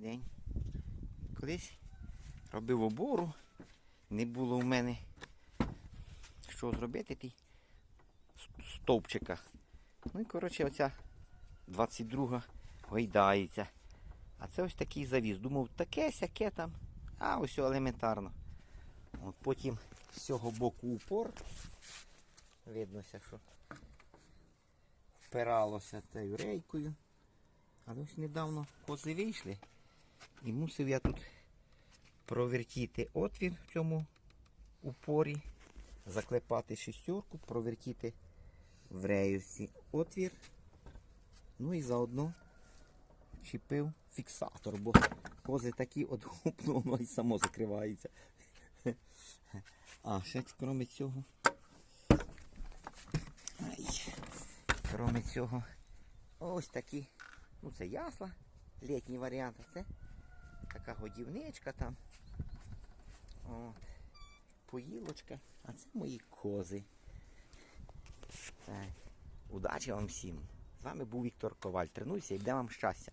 день. Колись робив обору, не було в мене що зробити ті стовпчика. Ну і коротше оця 22 гойдається. А це ось такий завіз. Думав, таке сяке там, а ось елементарно. От потім з цього боку упор. Виднося, що впиралося тією рейкою. Але ось недавно кози вийшли. І мусив я тут провертіти отвір в цьому упорі, заклепати шістерку, провертіти в реюсі отвір. Ну і заодно чіпив фіксатор, бо кози такі от воно і само закривається. А, ще крім цього. Ай, крім цього, ось такі. Ну це ясла, літній варіант, це така годівничка там. От. Поїлочка. А це мої кози. Так. Удачі вам всім. З вами був Віктор Коваль. Тренуйся і йде вам щастя.